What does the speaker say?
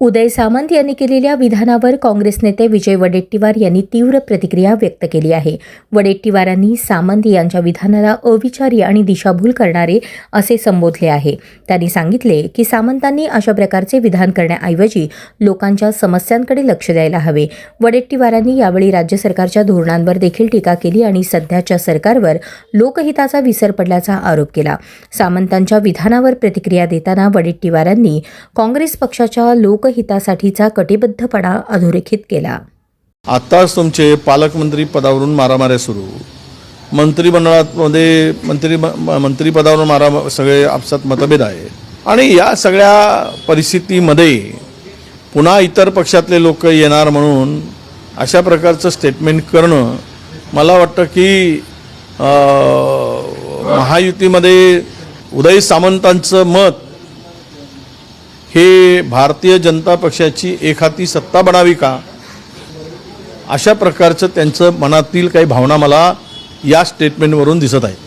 उदय सामंत यांनी केलेल्या विधानावर काँग्रेस नेते विजय वडेट्टीवार यांनी तीव्र प्रतिक्रिया व्यक्त केली आहे. वडेट्टीवारांनी सामंत यांच्या विधानाला अविचारी आणि दिशाभूल करणारे असे संबोधले आहे. त्यांनी सांगितले की सामंतांनी अशा प्रकारचे विधान करण्याऐवजी लोकांच्या समस्यांकडे लक्ष द्यायला हवे. वडेट्टीवारांनी यावेळी राज्य सरकारच्या धोरणांवर देखील टीका केली आणि सध्याच्या सरकारवर लोकहिताचा विसर पडल्याचा आरोप केला. सामंतांच्या विधानावर प्रतिक्रिया देताना वडेट्टीवारांनी काँग्रेस पक्षाच्या लोक लोकहितासाठीचा कटिबद्धपणा अधोरेखित केला. आत्ताच तुमचे पालकमंत्री पदावरून मारामाऱ्या सुरू. मंत्रिमंडळामध्ये मंत्री मंत्रिपदावरून मारा सगळे आपसात मतभेद आहे. आणि या सगळ्या परिस्थितीमध्ये पुन्हा इतर पक्षातले लोक येणार म्हणून अशा प्रकारचं स्टेटमेंट करणं मला वाटतं की महायुतीमध्ये उदय सामंतांचं मत हे भारतीय जनता पक्षाची एखादी सत्ता बनावी का? अशा प्रकारचं त्यांचं मनातील काही भावना मला या स्टेटमेंटवरून दिसत आहे